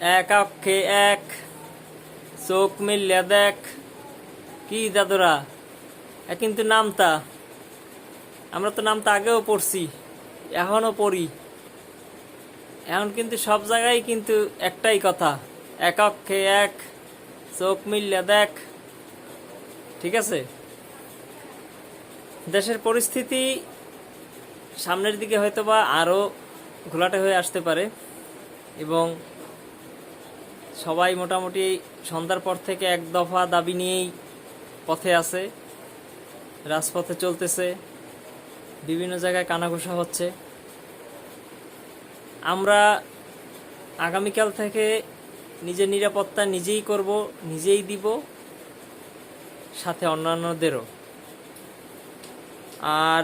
এক অক্ষে এক। চোখ মিলিয়া দেখ। কি দাদুরা কিন্তু নামতা। আমরা তো নামতা আগেও পড়ছি, এখনও পড়ি। এখন কিন্তু সব জায়গায় কিন্তু একটাই কথা, এক অক্ষে এক, চোখ মিলিয়া দেখ। ঠিক আছে? দেশের পরিস্থিতি সামনের দিকে হয়তোবা আরও ঘোলাটে হয়ে আসতে পারে এবং সবাই মোটামুটি সন্ধ্যার পর থেকে এক দফা দাবি নিয়েই পথে আছে। রাজপথে চলতেছে। বিভিন্ন জায়গায় কানাঘোষা হচ্ছে। আমরা আগামীকাল থেকে নিজের নিরাপত্তা নিজেই করব, নিজেই দিব, সাথে অন্যান্যদেরও। আর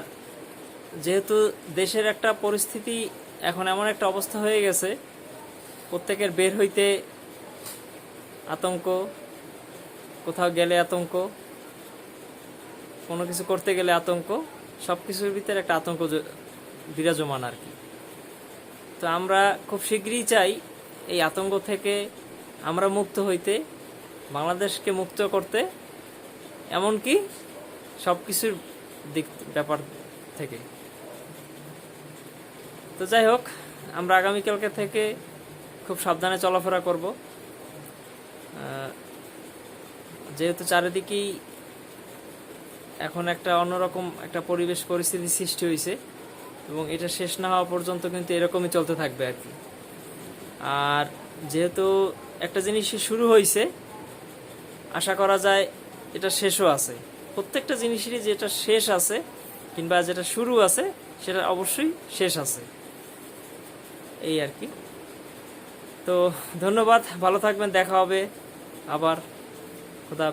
যেহেতু দেশের একটা পরিস্থিতি এখন এমন একটা অবস্থা হয়ে গেছে, প্রত্যেকের বের হইতে আতঙ্ক, কোথাও গেলে আতঙ্ক, কোনো কিছু করতে গেলে আতঙ্ক, সব কিছুর ভিতরে একটা আতঙ্ক বিরাজমান আর কি। তো আমরা খুব শীঘ্রই চাই এই আতঙ্ক থেকে আমরা মুক্ত হইতে, বাংলাদেশকে মুক্ত করতে, এমনকি সব কিছুর দিক, ব্যাপার থেকে। তো যাই হোক, আমরা আগামীকালকে থেকে খুব সাবধানে চলাফেরা করব। যেহেতু চারিদিকেই এখন একটা অন্যরকম একটা পরিবেশ পরিস্থিতি সৃষ্টি হয়েছে এবং এটা শেষ না হওয়া পর্যন্ত কিন্তু এরকমই চলতে থাকবে আর কি। আর যেহেতু একটা জিনিস শুরু হয়েছে আশা করা যায় এটা শেষও আছে। প্রত্যেকটা জিনিসেরই যেটা শেষ আছে কিংবা যেটা শুরু আছে, সেটা অবশ্যই শেষ আছে। এই আর কি। তো ধন্যবাদ, ভালো থাকবেন, দেখা হবে। আবার খুদা